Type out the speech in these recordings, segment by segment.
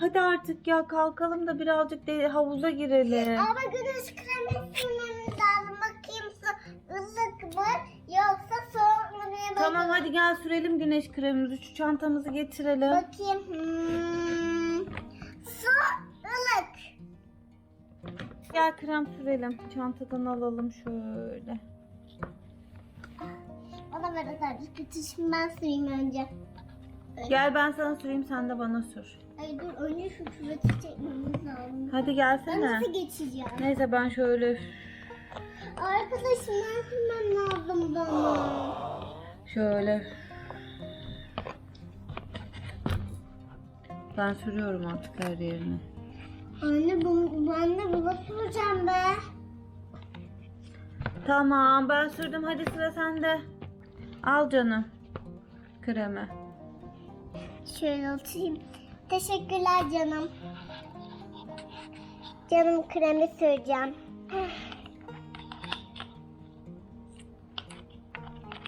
Hadi artık ya kalkalım da birazcık de havuza girelim. Ama güneş kremi sürmemiz lazım. Bakayım ılık mı yoksa soğuk mu diye bakayım. Tamam hadi gel sürelim güneş kremimizi. Şu çantamızı getirelim. Bakayım. Hmm. Su ılık. Gel krem sürelim. Çantadan alalım şöyle. O da böyle sadece kötü. Şimdi ben süreyim önce. Gel ben sana süreyim sen de bana sür. Ay dur önce şu küveti çekmemiz lazım. Hadi Ben gelsene. nasıl geçeceğim? Neyse ben şöyle Arkadaşım ben sürmem lazım bana. şöyle ben sürüyorum artık her yerini. Anne bu, ben de buna süreceğim be. Tamam ben sürdüm hadi sıra sende. Al canım. Kremi. Şöyle oturayım. Teşekkürler canım. Canım kremi süreceğim.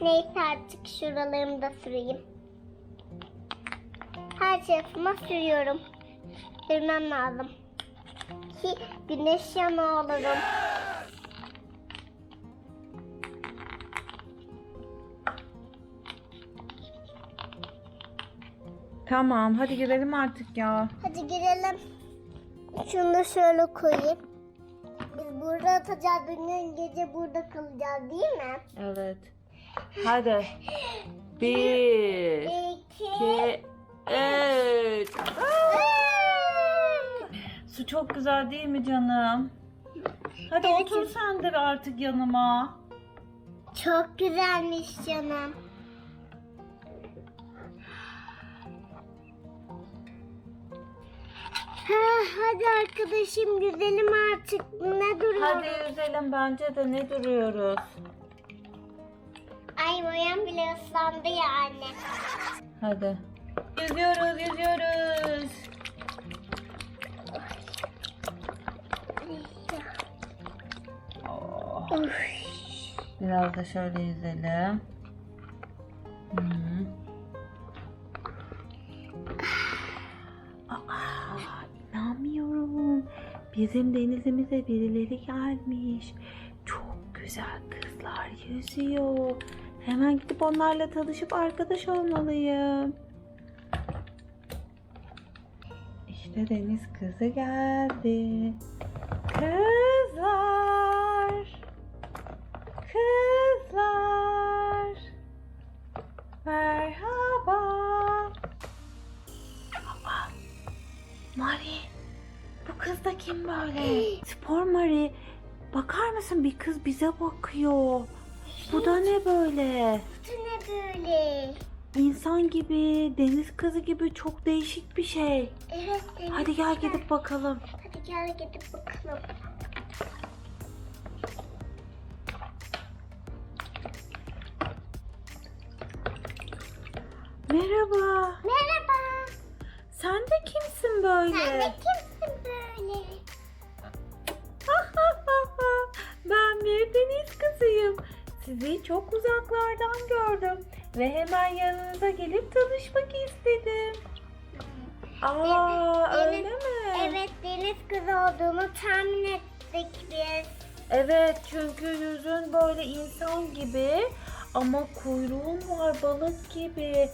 Neyse artık şuralarımı da süreyim. Her tarafıma sürüyorum. Sürmem lazım. Ki güneş yanı olurum. Tamam hadi girelim artık ya. Hadi girelim. Şunu da şöyle koyayım. Biz burada atacağız. Dün gece burada kalacağız değil mi? Evet. Hadi. Bir, İki. üç. Su çok güzel değil mi canım? Hadi otur sen de artık yanıma. Çok güzelmiş canım. Hadi arkadaşım güzelim artık. Ne duruyor? Hadi yüzelim bence de ne duruyoruz? Ay boyam bile ıslandı ya anne. Hadi. Yüzüyoruz, yüzüyoruz. Oh. Biraz da şöyle yüzelim. Hı. Bizim denizimize birileri gelmiş. Çok güzel kızlar yüzüyor. Hemen gidip onlarla tanışıp arkadaş olmalıyım. İşte deniz kızı geldi. Kızlar. Kim böyle? Spor Mari. Bakar mısın bir kız bize bakıyor. Bu da ne böyle? Bu ne böyle? İnsan gibi, deniz kızı gibi çok değişik bir şey. Evet. evet. Hadi gel gidip bakalım. Hadi gel gidip bakalım. Merhaba. Merhaba. Sen de kimsin böyle? Sen de kimsin Sizi çok uzaklardan gördüm ve hemen yanınıza gelip tanışmak istedim. Aa, Deniz- öyle mi? Evet deniz kızı olduğumu tahmin ettik biz. Evet, çünkü yüzün böyle insan gibi ama kuyruğun var balık gibi.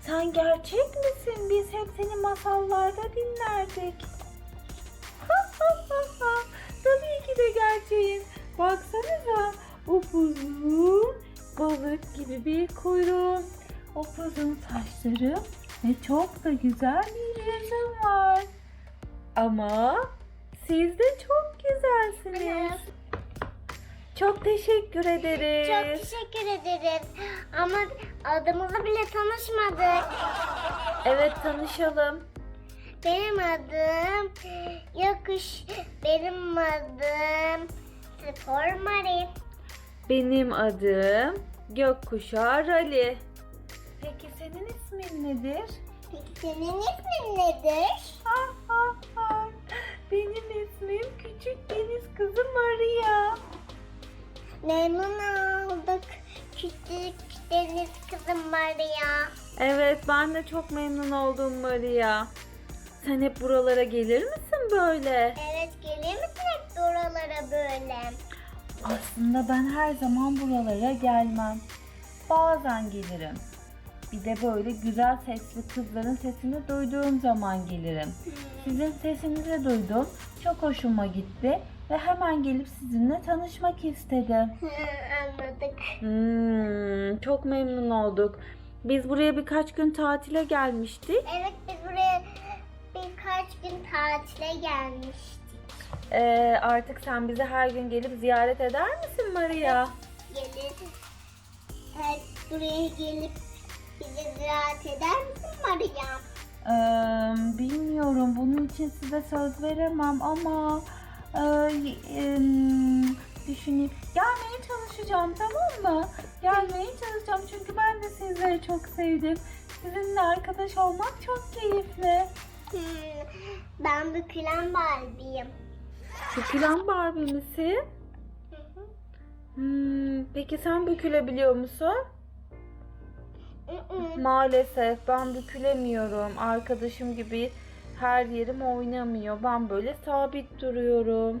Sen gerçek misin? Biz hep seni masallarda dinlerdik. Upuzun balık gibi bir kuyruğum. Upuzun saçlarım ve çok da güzel bir yüzüm var. Ama siz de çok güzelsiniz. Çok teşekkür ederiz. Çok teşekkür ederiz. Ama adımızı bile tanışmadık. Evet tanışalım. Benim adım Yokuş. Benim adım Spor Mari. Benim adım Gökkuşağı Rali. Peki senin ismin nedir? Peki senin ismin nedir? Ah, ah, ah. Benim ismim Küçük Deniz Kızı Maria. Memnun olduk. Küçük deniz kızım Maria. Evet ben de çok memnun oldum Maria. Sen hep buralara gelir misin böyle? Evet gelir misin hep oralara böyle? Aslında ben her zaman buralara gelmem. Bazen gelirim. Bir de böyle güzel sesli kızların sesini duyduğum zaman gelirim. Sizin sesinizi duydum. Çok hoşuma gitti ve hemen gelip sizinle tanışmak istedim. Hı, Anladık. Hmm, çok memnun olduk. Biz buraya birkaç gün tatile gelmiştik. Evet biz buraya birkaç gün tatile gelmiştik. Ee, artık sen bize her gün gelip ziyaret eder misin Maria? Gelir. Evet, buraya gelip bizi ziyaret eder misin Maria? Ee, bilmiyorum. Bunun için size söz veremem ama e, em, düşüneyim. Gelmeye çalışacağım tamam mı? Gelmeye çalışacağım çünkü ben de sizleri çok sevdim. Sizinle arkadaş olmak çok keyifli. Hmm, ben bükülen Barbie'yim. Bükülen Barbie misin? Hı hı. Hmm, peki sen bükülebiliyor musun? Maalesef ben bükülemiyorum. Arkadaşım gibi her yerim oynamıyor. Ben böyle sabit duruyorum.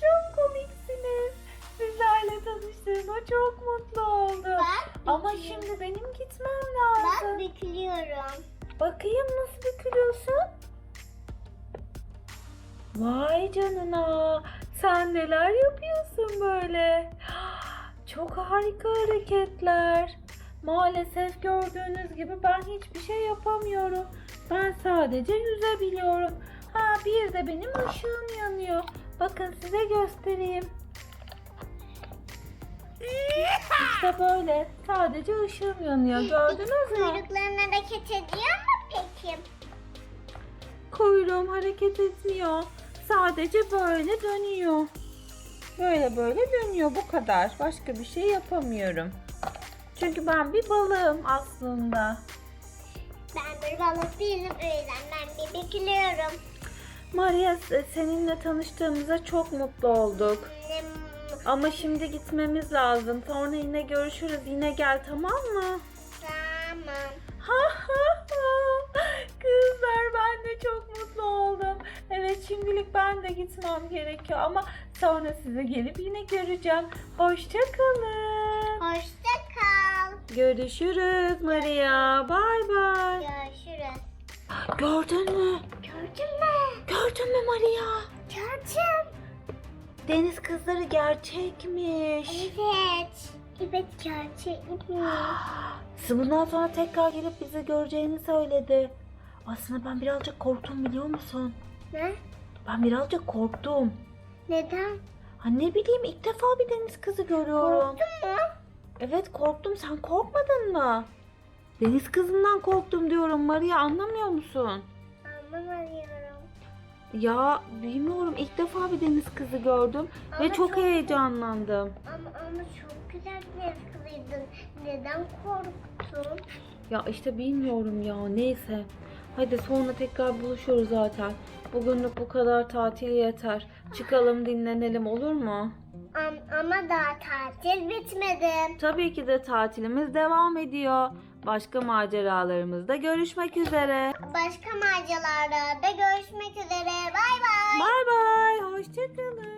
çok komiksiniz. Sizlerle tanıştığıma çok mutlu oldum. Ben Ama şimdi benim gitmem Ben lazım. bükülüyorum. Bakayım nasıl bükülüyorsun? Vay canına. Sen neler yapıyorsun böyle? Çok harika hareketler. Maalesef gördüğünüz gibi ben hiçbir şey yapamıyorum. Ben sadece yüzebiliyorum. Ha bir de benim ışığım yanıyor. Bakın size göstereyim. İşte böyle. Sadece ışığım yanıyor. Gördünüz mü? Kuyrukların hareket ediyor mu peki? Kuyruğum hareket etmiyor. Sadece böyle dönüyor. Böyle böyle dönüyor bu kadar. Başka bir şey yapamıyorum. Çünkü ben bir balığım aslında. Ben bir balık değilim o yüzden ben bir bükülüyorum. Maria seninle tanıştığımıza çok mutlu olduk. Ama şimdi gitmemiz lazım. Sonra yine görüşürüz. Yine gel tamam mı? Tamam. Ha ha. Şimdilik ben de gitmem gerekiyor ama sonra size gelip yine göreceğim. Hoşça kalın. Hoşça kal. Görüşürüz Maria. Bay bay. Görüşürüz. Gördün mü? Gördün mü? Gördün mü Maria? Gördüm. Deniz kızları gerçekmiş. Evet. Evet gerçekmiş. Bundan sonra tekrar gelip bizi göreceğini söyledi. Aslında ben birazcık korktum biliyor musun? Ne? Ben birazcık korktum. Neden? Ha ne bileyim ilk defa bir deniz kızı görüyorum. Korktun mu? Evet korktum. Sen korkmadın mı? Deniz kızından korktum diyorum Maria anlamıyor musun? Anlamıyorum. Ya bilmiyorum ilk defa bir deniz kızı gördüm ve Ama çok çok- heyecanlandım. Ama, ama çok güzel bir kızıydın. Neden korktun? Ya işte bilmiyorum ya neyse. Hadi sonra tekrar buluşuruz zaten. Bugünlük bu kadar tatil yeter. Çıkalım dinlenelim olur mu? Am- ama daha tatil bitmedi. Tabii ki de tatilimiz devam ediyor. Başka maceralarımızda görüşmek üzere. Başka maceralarda görüşmek üzere. Bay bay. Bay bay. Hoşçakalın.